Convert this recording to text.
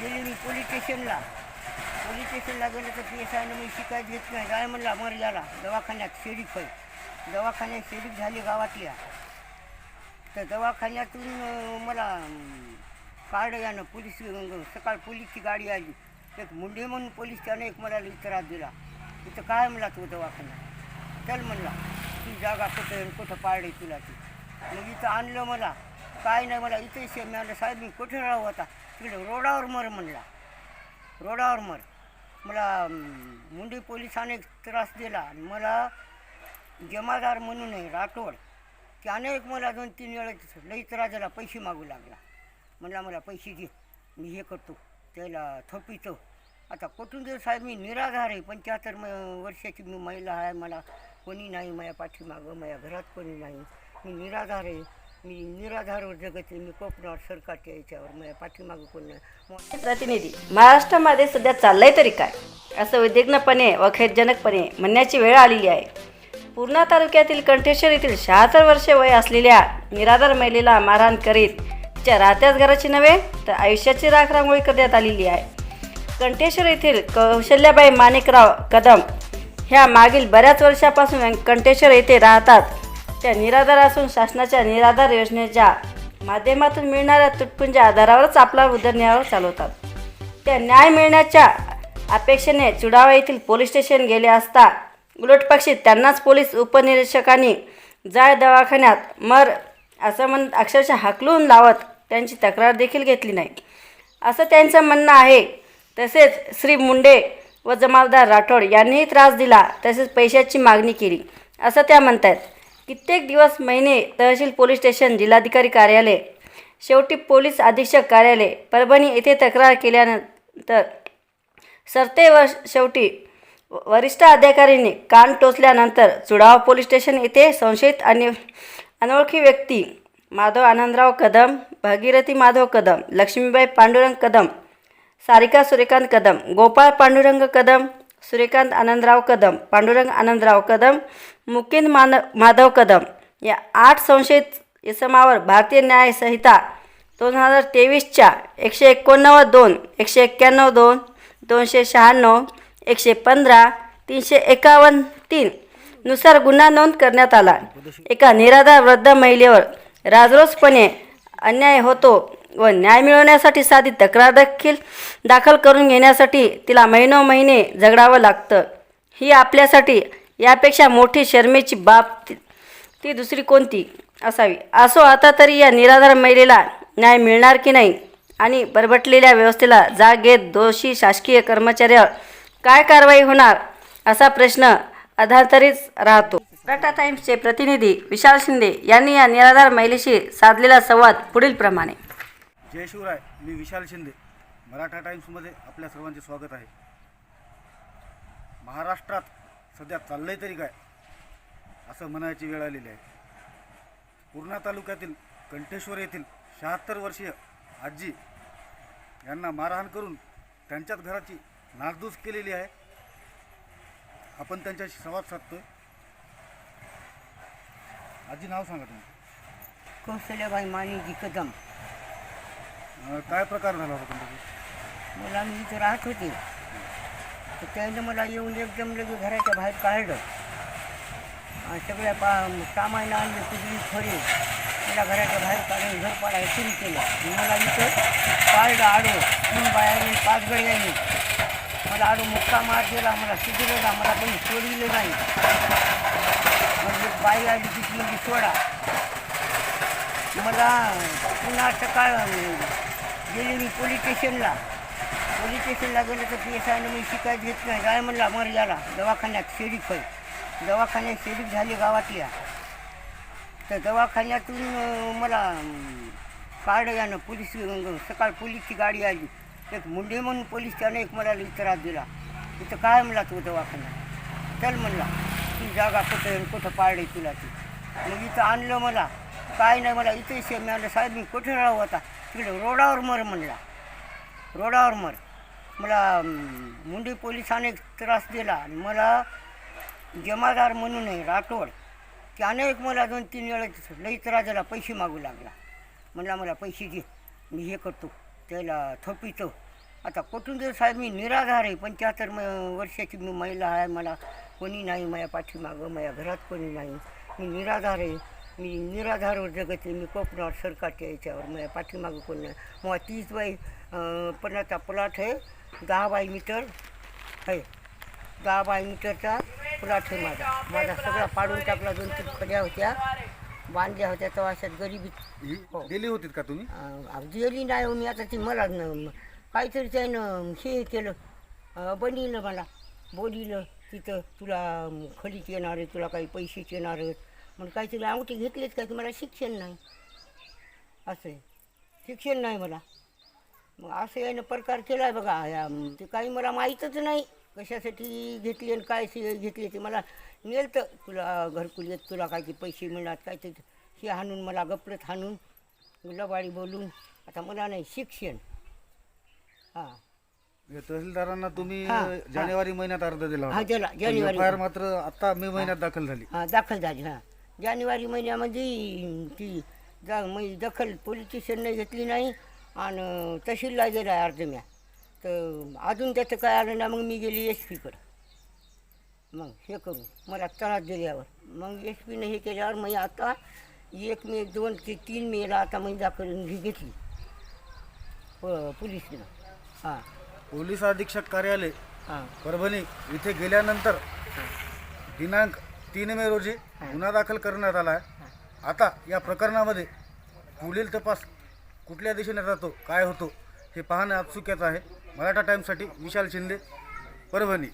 गेली मी पोलीस स्टेशनला. पोलीस स्टेशनला गेलं तर पी एस आयनं मी शिकायत घेत नाही. काय म्हणला मर झाला दवाखान्यात शेरीफ आहे दवाखान्यात शेरीफ झाली गावातल्या. तर दवाखान्यातून मला कार्ड यानं पोलीस सकाळ पोलीसची गाडी आली. एक मुंडे म्हणून पोलीस त्यानं एक मला लई त्रास दिला. तिथं काय म्हणला तू दवाखान्यात? चल म्हणला. ती जागा कुठं आहे आणि कुठं पाडली तुला ती. मग इथं आणलं मला. काय नाही मला इथे शे मिळालं. साहेब मी कुठे राहू आता तिकडे रोडावर मर म्हणला. रोडावर मर. मला मुंडी पोलिसाने त्रास दिला. आणि मला जमादार म्हणून आहे राठोड. त्याने एक मला दोन तीन वेळा लई त्रास दिला पैसे मागू लागला. म्हणला मला पैसे घे मी हे करतो. त्याला थोपितो. आता कुठून देऊ साहेब? मी निराधार आहे. पंच्याहत्तर म- वर्षाची मी महिला आहे. मला कोणी नाही माझ्या पाठीमागं माझ्या घरात कोणी नाही. मी निराधार आहे. मी निराधार जगत मी कोकणावर सरकारच्या याच्यावर माझ्या पाठीमागं कोण नाही. प्रतिनिधी. महाराष्ट्रामध्ये सध्या चाललंय तरी काय? असं विधिज्ञपणे व खेदजनकपणे म्हणण्याची वेळ आलेली आहे. पूर्णा तालुक्यातील कंठेश्वर येथील शहात्तर वर्षे वय असलेल्या निराधार महिलेला मारहाण करीत तिच्या राहत्याच घराची नव्हे तर आयुष्याची राख रांगोळी करण्यात आलेली आहे. कंठेश्वर येथील कौशल्याबाई माणिकराव कदम ह्या मागील बऱ्याच वर्षापासून कंठेश्वर येथे राहतात. त्या निराधार असून शासनाच्या निराधार योजनेच्या माध्यमातून मिळणाऱ्या तुटपुंच्या आधारावरच आपला उदरनिर्वाह चालवतात. त्या न्याय मिळण्याच्या अपेक्षेने चुडावा येथील पोलीस स्टेशन गेले असता उलटपक्षी त्यांनाच पोलीस उपनिरीक्षकांनी जाय दवाखान्यात मर असं म्हण अक्षरशः हाकलून लावत त्यांची तक्रार देखील घेतली नाही. असं त्यांचं म्हणणं आहे. तसेच श्री मुंडे व जमालदार राठोड यांनीही त्रास दिला तसेच पैशाची मागणी केली. असं त्या म्हणतात कित्येक दिवस महिने तहसील पोलीस स्टेशन जिल्हाधिकारी कार्यालय शेवटी पोलीस अधीक्षक कार्यालय परभणी येथे तक्रार केल्यानंतर सरते व शेवटी वरिष्ठ अधिकाऱ्यांनी कान टोचल्यानंतर चुडाव पोलीस स्टेशन येथे संशयित आणि अनोळखी व्यक्ती माधव आनंदराव कदम भागीरथी माधव कदम लक्ष्मीबाई पांडुरंग कदम सारिका सूर्यकांत कदम गोपाळ पांडुरंग कदम सूर्यकांत आनंदराव कदम पांडुरंग आनंदराव कदम मुकिंद मान माधव कदम या आठ संशयित इसमावर भारतीय न्याय संहिता दोन हजार तेवीसच्या एकशे एकोणनव्वद दोन एकशे एक्क्याण्णव दोन दोनशे शहाण्णव एकशे पंधरा तीनशे एकावन्न तीन नुसार गुन्हा नोंद करण्यात आला. एका निराधार वृद्ध महिलेवर राजरोसपणे अन्याय होतो. व न्याय मिळवण्यासाठी साधी तक्रार देखील दाखल करून घेण्यासाठी तिला महिनो महिने झगडावं लागतं. ही आपल्यासाठी यापेक्षा मोठी शर्मेची बाब ती- दुसरी कोणती? असावी. असो आता तरी या निराधार महिलेला न्याय मिळणार की नाही? आणि बरबटलेल्या व्यवस्थेला जाग घेत दोषी शासकीय कर्मचाऱ्यावर काय कारवाई होणार? असा प्रश्न अधातरीच राहतो. मराठा टाइम्सचे प्रतिनिधी विशाल शिंदे यांनी या निराधार महिलेशी साधलेला संवाद पुढील प्रमाणे जय शिवराय मी विशाल शिंदे. मराठा टाईम्समध्ये आपल्या सर्वांचे स्वागत आहे. महाराष्ट्रात सध्या चाललंय तरी काय असं म्हणायची वेळ आलेली आहे. पूर्णा तालुक्यातील कंठेश्वर येथील शहात्तर वर्षीय आजी यांना मारहाण करून त्यांच्याच घराची नासधूस केलेली आहे. आपण त्यांच्याशी संवाद साधतोय. आजी नाव सांगा तुम्ही. कौशल्याबाई मानेजी कदम अं, काय प्रकार झाला होता तुमचा? मला मी इथं राहत होते. तर त्यानं मला येऊन एकदम लगेच घराच्या बाहेर काढलं. आणि सगळ्या पा सामान आणलं कुठली थोडी मला घराच्या बाहेर काढून घर पाडायला सुरू केलं. आणि मला इथं काढलं आडो तीन बायाने पाच गड्याने मला आडो मुक्का मार दिला मला सुधरलं मला कोणी सोडविलं नाही. मग एक बाई आली तिथली म्हणजे सोडा. मला पुन्हा सकाळ गेली मी पोलीस स्टेशनला. पोलीस स्टेशनला गेलं तर पी एस आयनं मी शिकायत घेत नाही. काय म्हणला मर याला दवाखान्यात शेरीफ आहे दवाखान्यात शेरीफ झाली गावातल्या. तर दवाखान्यातून मला कार्ड यानं पोलीस सकाळ पोलीसची गाडी आली. एक मुंडे म्हणून पोलीस त्यानं एक मला त्रास दिला. तिथं काय म्हणला तू दवाखान्यात? चल म्हणला ती जागा कुठं कुठं पाळली तुला ती. मग इथं आणलं मला. काय नाही मला इथे शे मिळालं साहेब मी कुठे राहू आता? तिकडे रोडावर मर म्हणला. रोडावर मर. मला मुंडी पोलिसाने एक त्रास दिला आणि मला जमादार म्हणून आहे राठोड. त्याने एक मला दोन तीन वेळा लई त्रास दिला पैसे मागू लागला. म्हणला मला पैसे घे मी हे करतो त्याला थोपितो. आता कोटुंबीर साहेब मी निराधार आहे. पंच्याहत्तर म वर्षाची मी महिला आहे मला कोणी नाही माझ्या पाठीमागं माझ्या घरात कोणी नाही. मी निराधार आहे. मी निराधारवर जगते मी कोकणात सरकारच्या याच्यावर माझ्या पाठीमागं कोणी नाही. मग तीस बाय अं, पन्नासचा प्लॉट आहे दहा बाय मीटर आहे. दहा बाय मीटरचा प्लॉट आहे माझा. माझा सगळा पाडून टाकला दोन तीन खड्या होत्या. बांधल्या होत्या तेव्हा अशात गरिबीत ही हो. दिली होतीत का तुम्ही? दिली नाही हो मी. आता ती मला काहीतरी त्यानं हे केलं. अं, बनविलं मला बोलिलं तिथं तुला खडीत येणार आहे तुला काही पैसेच येणार आहेत. मग काहीतरी अंगठी घेतलीच काय की मला शिक्षण नाही? असं. आहे शिक्षण नाही मला. मग असं यानं प्रकार केला आहे बघा. या, ते काही मला माहीतच नाही कशासाठी घेतली आणि काय घेतली ते. मला नेलतं तुला घरकुल येत तुला काय की पैसे मिळणार काय ते हे हाणून मला गपलत हाणून लबाडी बोलून. आता मला नाही शिक्षण. हां. म्हणजे तहसीलदारांना तुम्ही हा, जानेवारी महिन्यात अर्ज दिला हा दिला. जानेवारी मात्र आता मे महिन्यात दाखल झाली. हां दाखल झाली हां. जानेवारी महिन्यामध्ये ती जा मी दखल पोलीस स्टेशनने घेतली नाही आणि तहसीलला गेला अर्ज म्या. तर अजून त्याचं काय आलं ना मग मी गेली एस पीकडं. मग हे करू मला त्रास दिल्यावर. मग एस पीने हे केल्यावर मग आता एक मे दोन ते तीन मेला आता मी दाखल घेतली. प पोलिसनं. हां. पोलीस अधीक्षक कार्यालय हां. परभणी इथे गेल्यानंतर दिनांक तीन मे रोजी गुन्हा दाखल करण्यात आला आहे. आता या प्रकरणामध्ये पुढील तपास कुठल्या दिशेने जातो काय होतो हे पाहणं औत्सुक्याचं आहे. मराठा टाईम्ससाठी विशाल शिंदे परभणी.